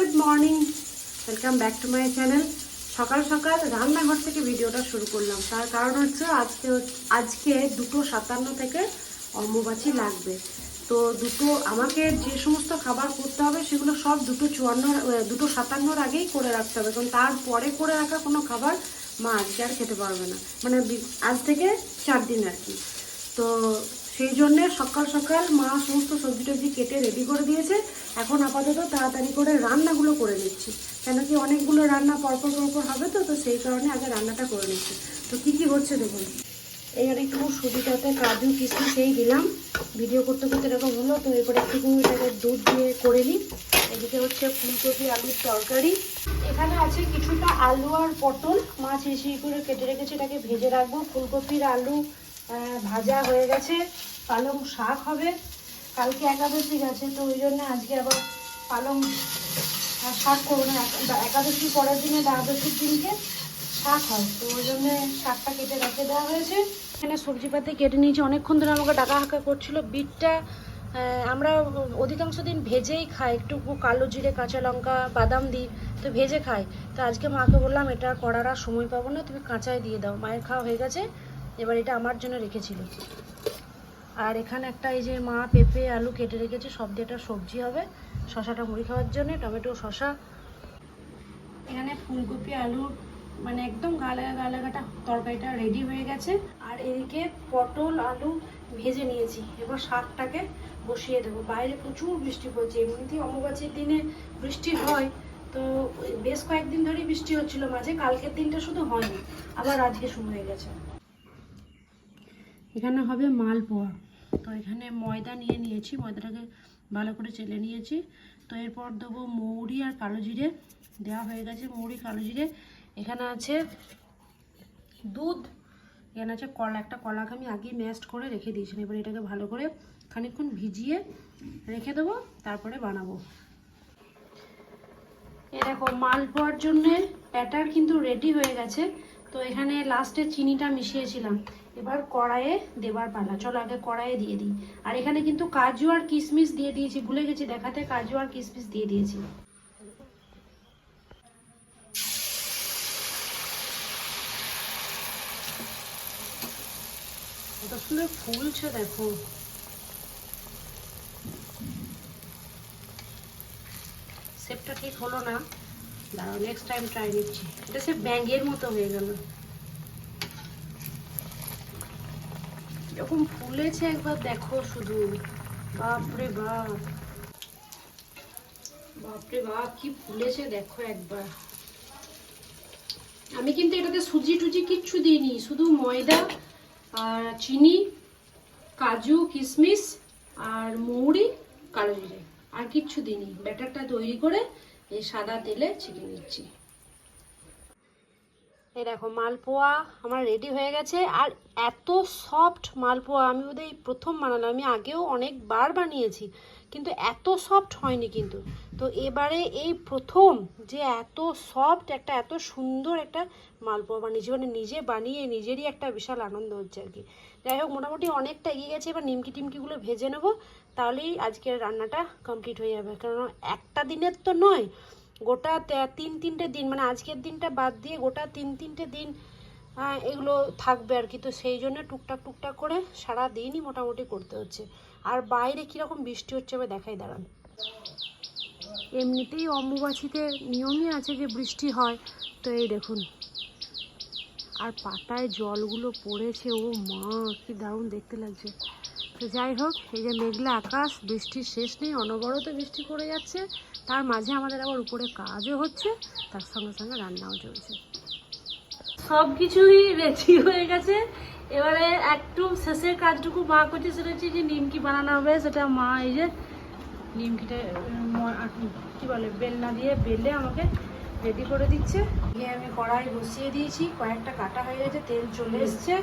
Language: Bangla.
Good morning welcome back to my channel সকাল সকাল রান্নাঘর থেকে ভিডিওটা শুরু করলাম। তার কারণ হচ্ছে আজকে আজকে দুটো সাতান্ন থেকে অম্বুবাচী লাগবে। তো দুটো আমাকে যে সমস্ত খাবার করতে হবে সেগুলো সব দুটো চুয়ান্ন দুটো সাতান্নর আগেই করে রাখতে হবে। কারণ তারপরে করে রাখা কোনো খাবার মা আজকে আর খেতে পারবে না। মানে আজ থেকে চার দিন আর কি। তো সেই জন্যে সকাল সকাল মা সমস্ত সবজি টবজি কেটে রেডি করে দিয়েছে। এখন আপাতত তাড়াতাড়ি করে রান্নাগুলো করে নিচ্ছি। কেন কি অনেকগুলো রান্না পরপর পরপর হবে তো তো সেই কারণে আগে রান্নাটা করে নিচ্ছি। তো কি কি হচ্ছে দেখুন। এইখানে একটু সুজিটাতে কাজু, কিশমিশ সেই দিলাম। ভিডিও করতে করতে এরকম হলো, তো এরপরে একটু এটাকে দুধ দিয়ে করে নিই। এদিকে হচ্ছে ফুলকপি, আলুর তরকারি। এখানে আছে কিছুটা আলু আর পটল। মাছ হিসিয়ে করে কেটে রেখেছি, এটাকে ভেজে রাখব। ফুলকপির আলু ভাজা হয়ে গেছে, পালং শাক হবে। কালকে একাদশী গেছে, তো ওই জন্য আজকে আবার পালং শাক করব না। একা- একাদশী পরের দিনে দ্বাদশীর দিনকে শাক হয়। তো ওই জন্য শাকটা কেটে রেখে দেওয়া হয়েছে। এখানে সবজি পাতি কেটে নিয়েছি। অনেকক্ষণ ধরে আমাকে ডাকা হাঁকা করছিল। বিটটা আমরা অধিকাংশ দিন ভেজেই খাই। একটু কালো জিরে, কাঁচা লঙ্কা, বাদাম দিই, তো ভেজে খাই। তো আজকে মাকে বললাম, এটা করার আর সময় পাবো না, তুমি কাঁচায় দিয়ে দাও। মায়ের খাওয়া হয়ে গেছে। এবার এটা আমার জন্য রেখেছিল। আর এখানে একটা এই যে মা, পেঁপে, আলু কেটে রেখেছে, সব দিয়ে একটা সবজি হবে, শশাটা মুড়ি খাওয়ার জন্য, টমেটো, শশা। এখানে ফুলকপি, আলু মানে একদম গা লাগা গা লাগাটা তরকারিটা রেডি হয়ে গেছে। আর এদিকে পটল, আলু ভেজে নিয়েছি। এবার শাকটাকে বসিয়ে দেবো। বাইরে প্রচুর বৃষ্টি পড়ছে। এমনিতেই অমাবাসীর দিনে বৃষ্টি হয়, তো বেশ কয়েকদিন ধরেই বৃষ্টি হচ্ছিল মাঝে। কালকের দিনটা শুধু হয়নি, আবার আজকে শুরু হয়ে গেছে। এখানে হবে মালপোয়া। তো এখানে ময়দা নিয়ে নিয়েছি, ময়দাটাকে ভালো করে চেলে নিয়েছি। তো এরপর দেবো মৌরি আর কালো জিরে। দেওয়া হয়ে গেছে মৌরি, কালো জিরে। এখানে আছে দুধ, এখানে আছে কলা। একটা কলাকে আমি আগেই ম্যাস্ট করে রেখে দিয়েছিলাম। এবার এটাকে ভালো করে খানিকক্ষণ ভিজিয়ে রেখে দেবো, তারপরে বানাবো। এ দেখো, মালপোয়ার জন্যে ব্যাটার কিন্তু রেডি হয়ে গেছে। তো এখানে লাস্টে চিনিটা মিশিয়েছিলাম। এবার কড়াইয়ে দেবার পালা। চলো আগে কড়াইয়ে দিয়ে দিই। আর এখানে কিন্তু কাজু আর কিশমিশ দিয়ে দিয়েছি। ভুলে গেছি দেখাতে, কাজু আর কিশমিশ দিয়ে দিয়েছি। কত ফুলছে, দেখো। শেপটা ঠিক হলো না। দাঁড়াও নেক্সট টাইম ট্রাই নিচ্ছি। এটা সে মতো হয়ে গেল। যখন ফুলেছে একবার, দেখো শুধু। বাপরে বাপ। বাপরে বাপ, কি ফুলেছে দেখো একবার। আমি কিন্তু এটাতে সুজি টুজি কিচ্ছু দিইনি, শুধু ময়দা আর চিনি, কাজু, কিশমিশ আর মৌরি, কালো জিরে। আর কিচ্ছু দিইনি। ব্যাটারটা তৈরি করে এই সাদা তেলে ছেঁকে নিচ্ছি এই দেখো, মালপোয়া আমার রেডি হয়ে গেছে। আর এত সফট মালপোয়া আমি ওদের প্রথম বানালাম। আমি আগেও অনেকবার বানিয়েছি। কিন্তু এত সফট হয়নি কিন্তু। তো এবারে এই প্রথম যে এত সফট একটা, এত সুন্দর একটা মালপোয়া বানিয়েছি মানে নিজে বানিয়ে নিজেরই একটা বিশাল আনন্দ হচ্ছে আর কি। যাই হোক, মোটামুটি অনেকটা এগিয়ে গেছে, এবার নিমকি টিমকিগুলো ভেজে নেব। তাহলেই আজকের রান্নাটা কমপ্লিট হয়ে যাবে। কারণ একটা দিনের তো নয়, গোটা তিন তিনটে দিন মানে আজকের দিনটা বাদ দিয়ে গোটা তিন তিনটে দিন এগুলো থাকবে আর কি। তো সেই জন্য টুকটাক টুকটাক করে সারা দিনই মোটামুটি করতে হচ্ছে। আর বাইরে কীরকম বৃষ্টি হচ্ছে এবার দেখাই, দাঁড়ান। এমনিতেই অম্বুবাচীতে নিয়মই আছে যে বৃষ্টি হয়। তো এই দেখুন, আর পাতায় জলগুলো পড়েছে, ও মা, কি দারুণ দেখতে লাগছে। তো যাই হোক, এই যে মেঘলা আকাশ, বৃষ্টির শেষ নেই, অনবরত বৃষ্টি পড়ে যাচ্ছে। তার মাঝে আমাদের আবার উপরে কাজও হচ্ছে, তার সঙ্গে সঙ্গে রান্নাও চলছে। সব কিছুই রেডি হয়ে গেছে। এবারে একটু শেষের কাজটুকু মা করছে, সেটা হচ্ছে যে নিমকি বানানো হবে। সেটা মা এই যে নিমকিটা কী বলে, বেলনা দিয়ে বেলে আমাকে রেডি করে দিচ্ছে। গিয়ে আমি কড়াই বসিয়ে দিয়েছি, কয়েকটা কাটা হয়ে গেছে, তেল চলে এসছে।